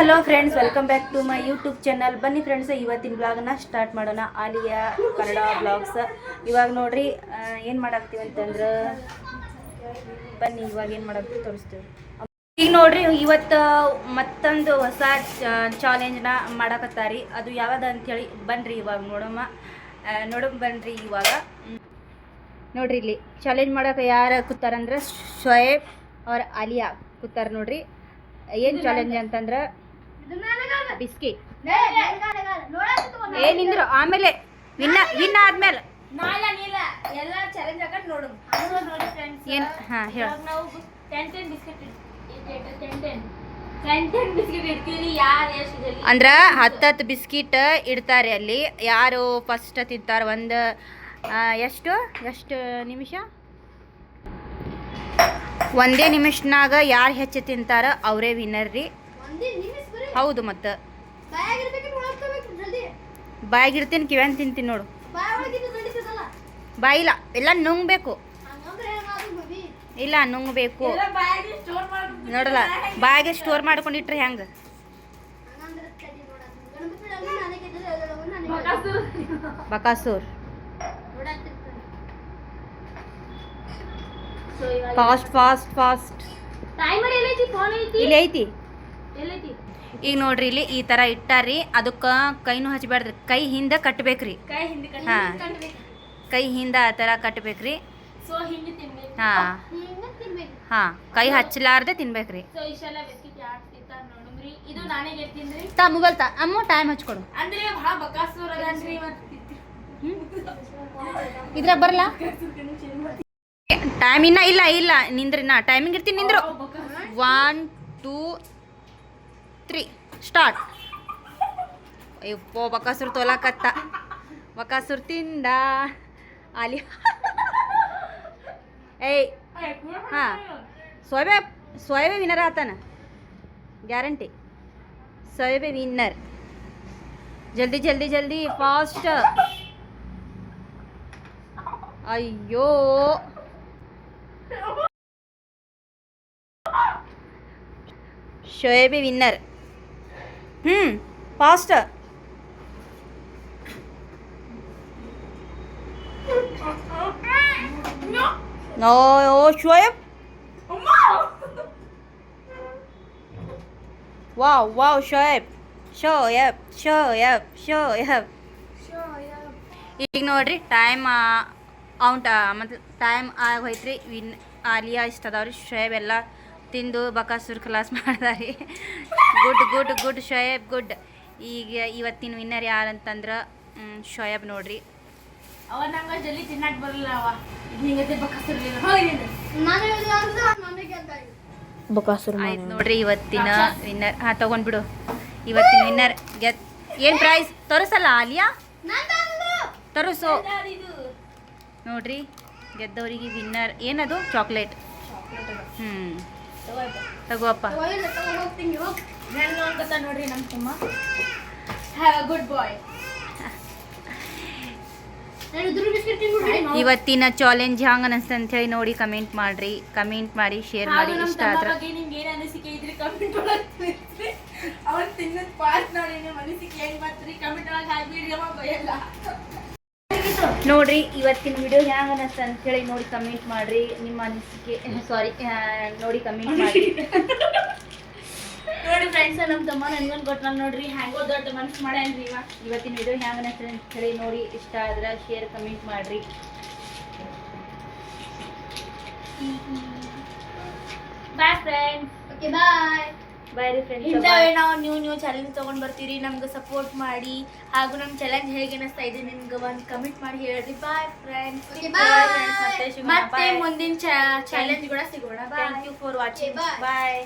Hello friends welcome back to my YouTube channel ಬನ್ನಿ friends ಇವತ್ತಿನ ಬ್ಲಾಗ್ನ ಸ್ಟಾರ್ಟ್ ಮಾಡೋಣ. ಆಲಿಯಾ ಕನ್ನಡ ಬ್ಲಾಗ್ಸ್ ಇವಾಗ ನೋಡ್ರಿ ಏನು ಮಾಡಾಕ್ತೀವಿ ಅಂತಂದ್ರೆ, ಬನ್ನಿ, ಇವಾಗ ಏನು ಮಾಡಾಕ್ತೀವಿ ತೋರಿಸ್ತೀವಿ. ಈಗ ನೋಡ್ರಿ ಇವತ್ತು ಮತ್ತೊಂದು ಹೊಸ ಚಾಲೆಂಜ್ನ ಮಾಡಕತ್ತಾರಿ. ಅದು ಯಾವ್ದು ಅಂತೇಳಿ ಬನ್ರಿ ಇವಾಗ ನೋಡಮ್ಮ. ನೋಡಮ್ ಬನ್ರಿ ಇವಾಗ. ನೋಡ್ರಿ ಇಲ್ಲಿ ಚಾಲೆಂಜ್ ಮಾಡಕ್ಕೆ ಯಾರು ಕೂತಾರಂದ್ರೆ ಶೋಯೇಬ್ ಅವ್ರ ಆಲಿಯಾ ಕೂತಾರ ನೋಡ್ರಿ. ಏನು ಚಾಲೆಂಜ್ ಅಂತಂದ್ರೆ ಬಿಸ್ಕಿಟ್. ಏನಿಂದ್ರು ಆಮೇಲೆ ವಿನ್ನ ವಿನ್ ಆದ್ಮೇಲೆ. ಏನು? ಹಾ ಹೇಳ. ಅಂದ್ರ ಹತ್ತತ್ತು ಬಿಸ್ಕಿಟ್ ಇಡ್ತಾರೆ ಅಲ್ಲಿ. ಯಾರು ಫಸ್ಟ್ ತಿಂತಾರ ಒಂದು ಎಷ್ಟು? ಎಷ್ಟು ನಿಮಿಷ? ಒಂದೇ ನಿಮಿಷನಾಗ ಯಾರು ಹೆಚ್ಚು ತಿಂತಾರ ಅವರೇ ವಿನ್ನರ್ ರೀ. ಹೌದು ಮತ್ತು. ಬಾಯಾಗಿರ್ತೀನಿ ಕಿವ್ಯಾನ್ ತಿಂತೀನಿ ನೋಡು. ಬಾಯಿಲ್ಲ ಎಲ್ಲ ನುಂಗ್ಬೇಕು. ಇಲ್ಲ ನುಂಗ್ಬೇಕು. ನೋಡಲ್ಲ ಬಾಯಿಗೆ ಸ್ಟೋರ್ ಮಾಡ್ಕೊಂಡಿಟ್ರಿ ಹೆಂಗೆ? ಬಕಾಸೂರ್. ಫಾಸ್ಟ್ ಫಾಸ್ಟ್ ಫಾಸ್ಟ್ ಇಲ್ಲಿ ಐತಿ. ಈಗ ನೋಡ್ರಿ ಇಲ್ಲಿ ಈ ತರ ಇಟ್ಟಾರಿ. ಅದಕ್ಕ ಕೈನು ಹಚ್ಬೇಡ್ರಿ ಕೈ ಹಿಂದೆ ಕಟ್ಬೇಕ್ರಿ. ಹಾ. ಕೈ ಹಿಂದೆ ಆ ತರ ಕಟ್ಬೇಕ್ರಿ. ಸೊ ಹಿಂಗೆ ತಿನ್ಬೇಕು. ಹಾ. ಹಾ. ಕೈ ಹಚ್ಚಲಾರ್ದೆ ತಿನ್ಬೇಕ್ರಿ. ಸೊ ಇಷ್ಟೆಲ್ಲ ಬಿಸ್ಕಿಟ್ ಯಾರು ತಿಂತಾರ ನೋಡುಮ್ರಿ. ಇದು ನಾನೇ ಗೆಲ್ತೀನ್ರಿ. ತಾ ಮುಗಲ್ತಾ? ಅಮ್ಮ ಟೈಮ್ ಹಚ್ಕೊಡು. ಅಂದ್ರೆ ಬಹಳ ಬಕಾಸೂರ್ ಅದನ್ರಿ ಮತ್ತೆ ಇದ್ರಾಗ ಬರಲ್ಲ ಟೈಮ್ ಇನ್ನ ಇಲ್ಲ ಇಲ್ಲ. ನಿಂದ್ರಿ ನಾ. ಟೈಮಿಂಗ್ ಇರ್ತೀನಿ ನಿಂದ್ರು. ಒನ್ ಟೂ ತ್ರೀ ಸ್ಟಾರ್ಟ್ ಅಯ್ಯಪ್ಪೋ ಬಕಾಸುರ್ ತೋಲಾಕತ್ತ. ಬಕಾಸುರ್ ತಿಂದ. ಅಲ್ಲಿ. ಏಯ್ ಹಾ ಸೋಯಬೆ ಸೋಯಬೆ ವಿನ್ನರ್ ಆತಾನ ಗ್ಯಾರಂಟಿ ಸೋಯಬೆ ವಿನ್ನರ್ ಜಲ್ದಿ ಜಲ್ದಿ ಜಲ್ದಿ ಫಾಸ್ಟ್ ಅಯ್ಯೋ ಶೋಯಬಿ ವಿನ್ನರ್ ಹ್ಞೂ ಓ ಶೋಯಬ್ ವಾವ್ ವಾವ್ ಶೋಯಬ್ ಶೋಯಬ್ ಶೋಯಬ್ ಶೋಯಬ್ ಈಗ ನೋಡ್ರಿ ಟೈಮ್ ಅವಂಟ ಮತ್ತು ಟೈಮ್ ಆಗೋಯ್ತ್ರಿ ವಿನ್ ಆಲಿಯಾ ಇಷ್ಟ ಅದಾವ್ರಿ ಶೋಯಬ್ ಎಲ್ಲ ತಿಂದು ಬಕಾಸುರ್ ಖಲಾಸ್ ಮಾಡ್ದಾರಿ. Good good good Shoaib good ಈಗ ಇವತ್ತಿನ ವಿನ್ನರ್ ಯಾರಂತಂದ್ರೆ ಶೋಯಬ್ ನೋಡ್ರಿ. ಅವ ನಂಗ ಜಲ್ದಿ ತಿನ್ನಕ್ ಬರಲ್ಲ ಅವ. ಹಿಂಗತೆ ಬಕಾಸೂರ್ ಆಯ್ತು ನೋಡ್ರಿ ಇವತ್ತಿನ ವಿನ್ನರ್ ಹಾಂ ತಗೊಂಡ್ಬಿಡು ಇವತ್ತಿನ ವಿನ್ನರ್ ಗೆತ್ ಏನು ಪ್ರೈಸ್ ತರಸಲ್ಲ ಆಲಿಯಾ? ತೋರಿಸು. ನೋಡ್ರಿ ಗೆದ್ದವರಿಗೆ ವಿನ್ನರ್ ಏನದು? ಚಾಕ್ಲೇಟ್ ಹ್ಞೂ ತಗೋಪ್ಪ. ನೋಡ್ರಿ ನಮ್ಮ ತಮ್ಮ? ಗುಡ್ ಬಾಯ್ ಇವತ್ತಿನ ಚಾಲೆಂಜ್ ಹ್ಯಾಂಗ ಅನಿಸ್ತ ಅಂತ ಹೇಳಿ ನೋಡಿ ಕಮೆಂಟ್ ಮಾಡ್ರಿ. ಕಮೆಂಟ್ ಮಾಡಿ ಶೇರ್ ಮಾಡಿ ಇಷ್ಟ ಆದ್ರೆ. ಬಗ್ಗೆ ನಿಮ್ಗೆ ಏನ್ ಅನಿಸಿಕೆ ಇದ್ರಿ ಕಮೆಂಟ್ ಒಳಗೆ ತಿಳಿಸ್ರಿ. ಅವ್ರ ಪಾಸ್ ನೋಡಿ ನಿಮ್ಮ ಅನಿಸಿಕೆ ಹೆಂಗ್ ಬರ್ತ್ರಿ ಕಮೆಂಟ್ ಒಳಗೆ ಹಾಕ್ಬಿಡ್ರಿ ಅವ ಬಯಲ್ಲ. ನೋಡ್ರಿ ಇವತ್ತಿನ ವಿಡಿಯೋ ಹ್ಯಾಂಗ ಅನಿಸ್ತ ಅಂತ ಹೇಳಿ ನೋಡಿ ಕಮೆಂಟ್ ಮಾಡ್ರಿ. ನಿಮ್ಮ ಅನಿಸಿಕೆ ಸಾರಿ ನೋಡಿ ಕಮೆಂಟ್ ಮಾಡಿ ನೋಡಿ ಫ್ರೆಂಡ್ಸ್ ನಮ್ಮ ತಮ್ಮ ನನ್ಗೊಂದು ಕೊಟ್ಟ ನೋಡ್ರಿ. ಹ್ಯಾಂಗೋ ದೊಡ್ಡ ಮನ್ಸು ಮಾಡ್ಯಾನ್ರಿ ಇವ. ಇವತ್ತಿನ ವಿಡಿಯೋ ಹ್ಯಾಂಗ ಹೇಳಿ ನೋಡಿ. ಇಷ್ಟ ಆದ್ರೆ ಶೇರ್ ಕಮೆಂಟ್ ಮಾಡ್ರಿ. ಬಾಯ್ ಫ್ರೆಂಡ್ಸ್ ಓಕೆ ಬಾಯ್ ಬಾಯ್ ರೀ ಫ್ರೆಂಡ್ಸ್ ಇಂಥವೇ ನಾವು ನ್ಯೂ ನ್ಯೂ ಚಾಲೆಂಜ್ ತಗೊಂಡ್ ಬರ್ತೀರಿ. ನಮ್ಗೆ ಸಪೋರ್ಟ್ ಮಾಡಿ. ಹಾಗೂ ನಮ್ಮ ಚಾಲೆಂಜ್ ಹೇಗೆ ಅನಿಸ್ತಾ ಇದೆ ನಿಮ್ಗೆ ಒಂದು ಕಮೆಂಟ್ ಮಾಡಿ ಹೇಳ್ರಿ. Bye friends. ಮತ್ತೆ ಮುಂದಿನ ಚಾಲೆಂಜ್ ಕೂಡ ಸಿಗೋಣ. Thank you for watching. Bye